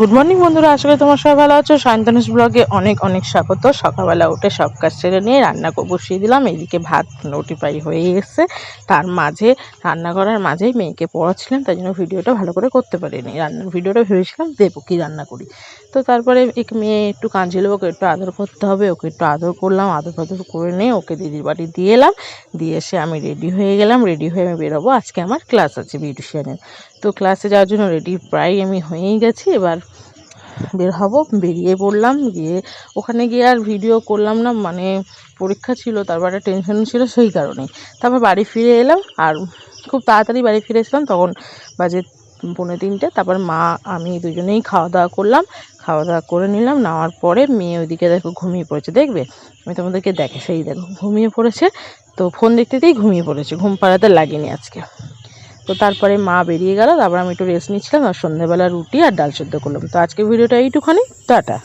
Good morning বন্ধুরা। আশা করি তোমার সবাই ভালো আছো। সায়ন্তনুষ ব্লগে অনেক অনেক স্বাগত। সকালবেলা উঠে সব কাজ সেরে নিয়ে রান্না বসিয়ে দিলাম। এদিকে ভাত রুটি পাই হয়ে এসছে তার মাঝে রান্না করার মাঝেই মেয়েকে পড়াচ্ছিলাম। তাই জন্য ভিডিওটা ভালো করে করতে পারিনি। রান্নার ভিডিওটা ভেবেছিলাম, দেবো কী রান্না করি? তো তারপরে এক মেয়ে একটু কাঁদছিল, ওকে একটু আদর করতে হবে। ওকে একটু আদর করলাম। আদর ফাদর করে নিয়ে ওকে দিদির বাড়ি দিয়ে এলাম। দিয়ে এসে আমি রেডি হয়ে গেলাম। রেডি হয়ে আমি বেরোবো। আজকে আমার ক্লাস আছে বিউটিশিয়ানের তো ক্লাসে যাওয়ার জন্য রেডি প্রায় আমি হয়েই গেছি। এবার বের হব, বেরিয়ে পড়লাম, গিয়ে ওখানে গিয়ে আর ভিডিও করলাম না মানে পরীক্ষা ছিল, তারপর একটা টেনশন ছিল সেই কারণেই। তারপর বাড়ি ফিরে এলাম আর খুব তাড়াতাড়ি বাড়ি ফিরে এসলাম তখন বাজে পৌনে তিনটে। তারপর মা, আমি দুজনেই খাওয়া দাওয়া করলাম খাওয়া দাওয়া করে নিলাম, নেওয়ার পরে মেয়ে ওইদিকে দেখো ঘুমিয়ে পড়েছে, দেখবে? আমি তোমাদেরকে দেখে সেই দেখো, ঘুমিয়ে পড়েছে, তো ফোন দেখতেতেই ঘুমিয়ে পড়েছে, ঘুম পাড়াতে লাগেনি আজকে। তো তারপরে মা বেরিয়ে গেল, তারপর আমি একটু রেস্ট নিচ্ছিলাম, আর সন্ধ্যেবেলা রুটি আর ডাল সেদ্ধ করলাম। তো আজকে ভিডিওটা এইটুখানি, টাটা।